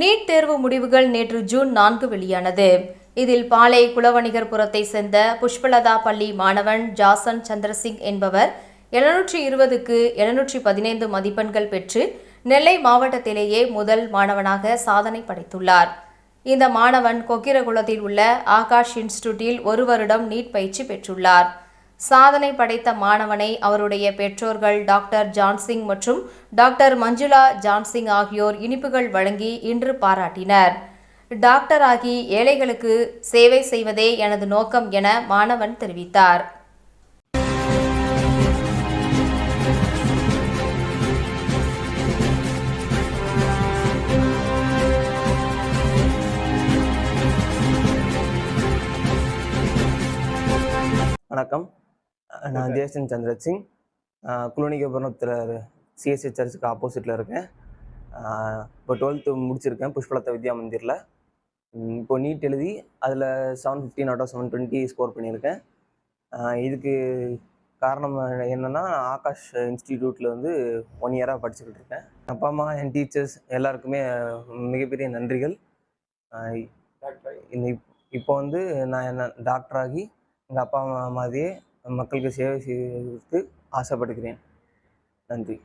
NEET தேர்வு முடிவுகள் நேற்று ஜூன் நான்கு வெளியானது. இதில் பாளை குலவணிகர்புரத்தை சேர்ந்த புஷ்பலதா பள்ளி மாணவன் ஜாசன் சந்திரசிங் என்பவர் எழுநூற்றி இருபதுக்கு எழுநூற்றி பதினைந்து மதிப்பெண்கள் பெற்று நெல்லை மாவட்டத்திலேயே முதல் மாணவனாக சாதனை படைத்துள்ளார். இந்த மாணவன் கொக்கிரகுளத்தில் உள்ள ஆகாஷ் இன்ஸ்டிடியூட்டில் ஒரு வருடம் நீட் பயிற்சி பெற்றுள்ளார். சாதனை படைத்த மாணவனை அவருடைய பெற்றோர்கள் டாக்டர் ஜான்சிங் மற்றும் டாக்டர் மஞ்சுளா ஜான்சிங் ஆகியோர் இனிப்புகள் வழங்கி இன்று பாராட்டினர். டாக்டர் ஆகி ஏழைகளுக்கு சேவை செய்வதே எனது நோக்கம் என மாணவன் தெரிவித்தார். வணக்கம். நான் ஜேசன் சந்திரத் சிங். அஹ் குளோனிகபுரத்தில் சிஎஸ்சி சர்ச்சுக்கு ஆப்போசிட்டில் இருக்கேன். இப்போ டுவெல்த்து முடிச்சிருக்கேன் புஷ்பலதா வித்யா மந்திரில். இப்போ நீட் எழுதி அதில் seven fifteen out of seven twenty score பண்ணியிருக்கேன். இதுக்கு காரணம் என்னென்னா ஆகாஷ் இன்ஸ்டிடியூட்டில் வந்து ஒன் இயராக படிச்சுக்கிட்டு இருக்கேன். அப்பா அம்மா என் டீச்சர்ஸ் எல்லாருக்குமே மிகப்பெரிய நன்றிகள். இப்போ வந்து நான் என்ன டாக்டராகி எங்கள் அப்பா அம்மா மாதிரியே மக்களுக்கு சேவை செய்வதற்கு ஆசைப்படுகிறேன். நன்றி.